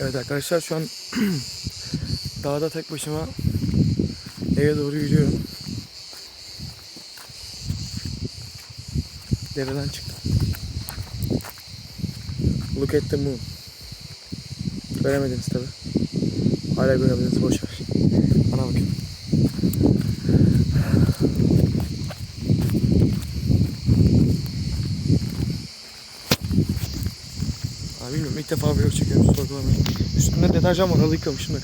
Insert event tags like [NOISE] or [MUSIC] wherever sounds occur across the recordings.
Evet arkadaşlar şu an [CLEARS THROAT] dağda tek başıma eve doğru yürüyorum. Dereden çıktım. Look at the moon. Göremediniz tabi. Hala göremediniz boş ver. Bana bakın. İlk defa vlog çekiyorum sorgulamayın. Üstünde deterjan var halı yıkamışım da.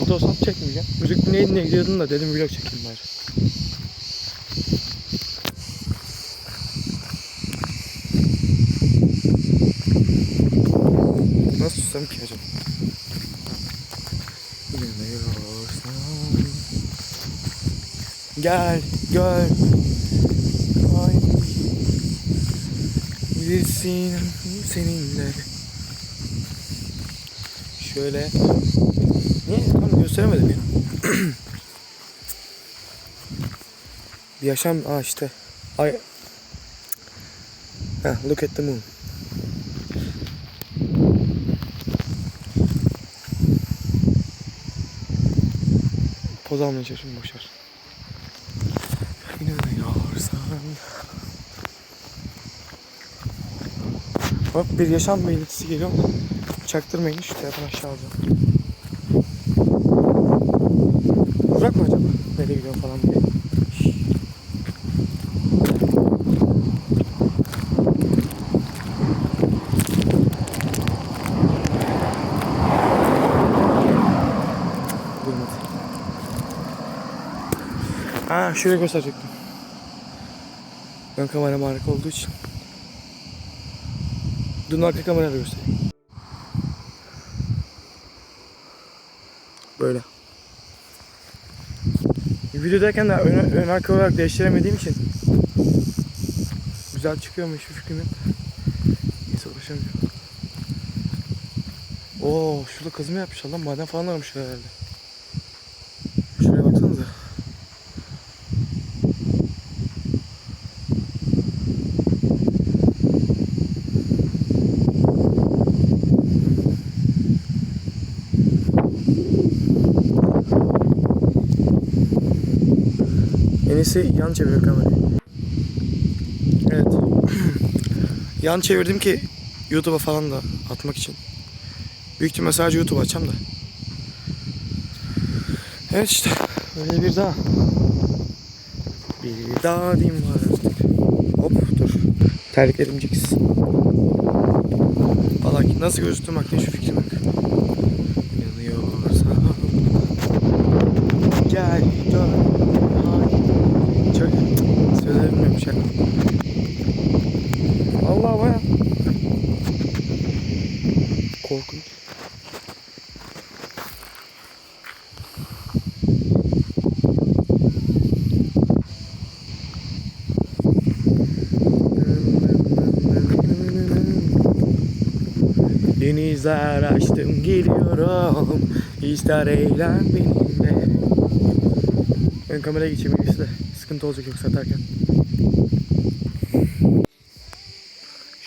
Orada olsam çekmeyeceğim. Müzik dinleye dinleye gidiyordum da dedim vlog çekeyim bari. Nasıl tutsam ki acaba? Gel gör. Ay. Bilirsin seninle. Şöyle. Niye? Tam gösteremedim ya. [CLEARS THROAT] Bir yaşam Aa işte. Ay. Heh, look at the moon. Poz almaya çalışıyorum boşver. İnanıyorsan. Bak bir yaşam belirtisi geliyor? Çaktırmayın şu telefonu aşağı alacağım. Uzak mı acaba? Nereye gidiyor falan diye. Ha şuraya gösterecektim. Ön kameram harika olduğu için. Dün arka kamerayla göstereyim. Böyle. Videodayken de ön, ön arka olarak değiştiremediğim için güzel çıkıyor mu hiçbir fikrim yok. Neyse uğraşamıyorum. Oo şurada kazma yapmışlar lan maden falan aramışlar herhalde. Şuraya baksanıza. En iyisi yan çevir kamerayı. Evet. [CLEARS THROAT] yan çevirdim ki YouTube'a falan da atmak için. Büyük ihtimal sadece YouTube açacağım da. Evet işte. Böyle bir daha. Bir daha diyeyim var artık. Hop dur. Terliklerim ciksin. Valla nasıl gözüktüm ne şu fikrim yok. Yanıyorsa Gel dön Hadi Çok Söylemiyorum şaka Allah baya Korkunç. Denizler açtım geliyorum. İster eğlen benimle. Ön kameraya geçeyim de Sıkıntı olacak yoksa atarken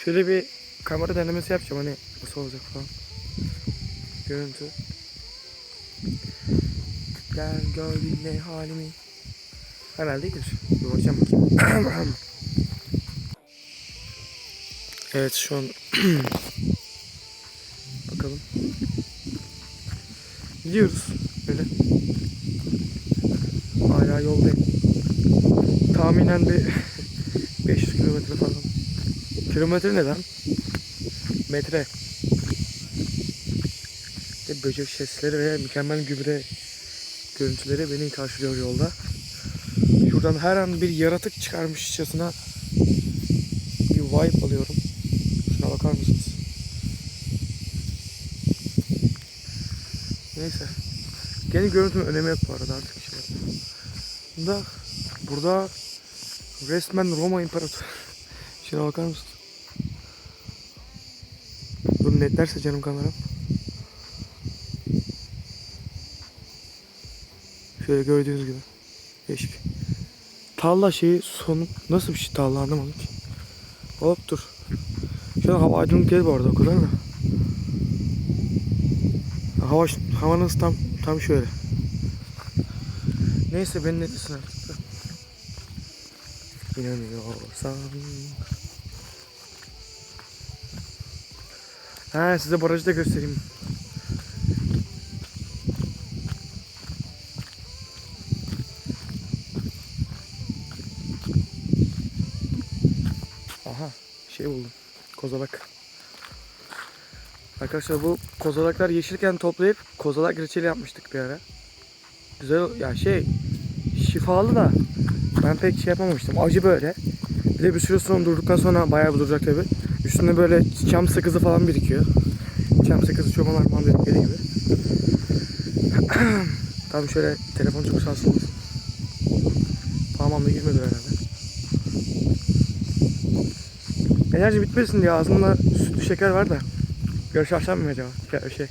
Şöyle bir kamera denemesi yapacağım hani nasıl olacak falan Görüntü Gel gör dinle halimi Herhalde iyidir Bir bakacağım bakayım [CLEARS THROAT] Evet şu an [CLEARS THROAT] Bakalım. Gidiyoruz böyle. Hala yoldayım. Tahminen bir [LAUGHS] 500 kilometre falan. Kilometre ne lan? Metre. İşte böcek sesleri ve mükemmel gübre görüntüleri beni karşılıyor yolda. Şuradan her an bir yaratık çıkarmışçasına bir vibe alıyorum. Şuna bakar mısınız? Neyse. Gene görüntünün önemi yok bu arada artık şey. Bunda burada resmen Roma İmparatoru. [LAUGHS] Şuna bakar mısın? Bunu netlerse canım kameram. Şöyle gördüğünüz gibi. Değişik. Talla şeyi sonu nasıl bir şey talla anlamadım ki. Hop dur. Şu an hava aydınlık değil bu arada o kadar da. Hava, havanız tam tam şöyle. Neyse beni ne desin artık. İnanıyorsan. Ha size barajı da göstereyim. Aha şey buldum. Kozalak. Arkadaşlar bu kozalaklar yeşilken toplayıp kozalak reçeli yapmıştık bir ara. Güzel ya şey şifalı da ben pek şey yapamamıştım. Acı böyle. Bir de bir süre sonra durduktan sonra bayağı bir duracak tabi. Üstünde böyle çam sakızı falan birikiyor. Çam sakızı çomalar falan dedikleri gibi. [CLEARS THROAT] Tam şöyle telefon çok sarsıldı. Parmağımda girmedi herhalde. Enerji bitmesin diye ağzımda sütlü şeker var da. Görüş açsam mı acaba? Ya şey.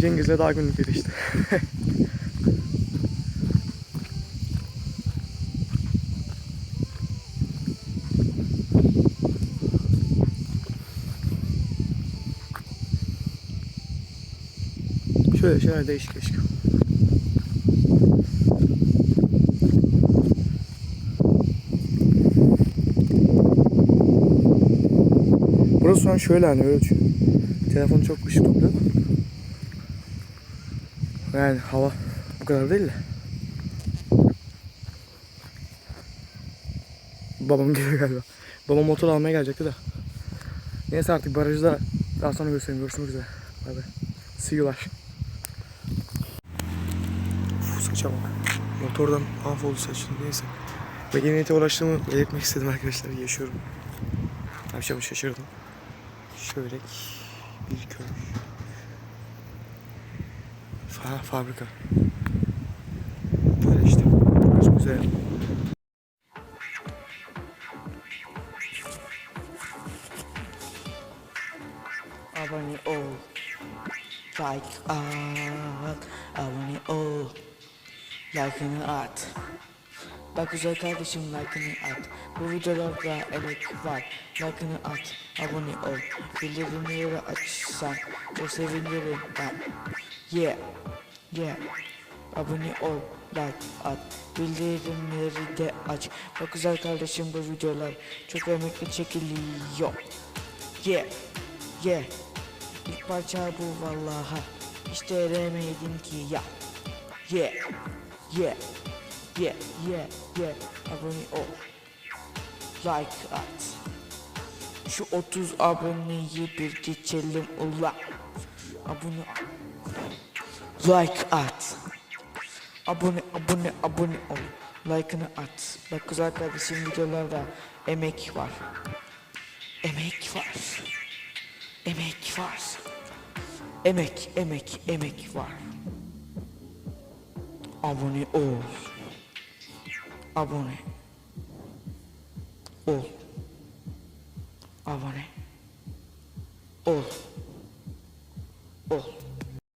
Cengiz'le daha günlük işte. [LAUGHS] Şöyle şeyler değişik değişik. Burası şu an şöyle hani öyle düşün. Telefon çok ışık topluyor. Yani hava bu kadar değil de. Babam geliyor galiba. Babam motor almaya gelecekti de. Neyse artık barajı da daha sonra göstereyim. Görüşmek üzere. Bay bay. See you'lar. Bak. Motordan mahvoldu saçım neyse. Medeniyete ulaştığımı belirtmek istedim arkadaşlar. Yaşıyorum. Akşam şaşırdım. Şöyle bir köy. Fa fabrika. Böyle işte. Çok güzel. abone ol. Like at. Abone ol. Like'ını at. Bak güzel kardeşim like'ını at. Bu videolarda emek var. Like'ını at. Abone ol. Bildirimleri açsan. Çok sevinirim ben. Yeah. Yeah. Abone ol. Like at. Bildirimleri de aç. Bak güzel kardeşim bu videolar çok emekli çekiliyor. Yeah. Yeah. İlk parça bu vallaha. İşte eremedim ki ya. Yeah. Yeah. Yeah. Yeah. Yeah. Abone ol. Like at. Şu 30 aboneyi bir geçelim ula. Abone Like at. Abone abone abone ol. Like'ını at. Bak güzel kardeşim videolarda emek var. Emek var. Emek var. Emek, emek, emek var. Abone ol. Abone. Ol. Abone. Ol. Ol.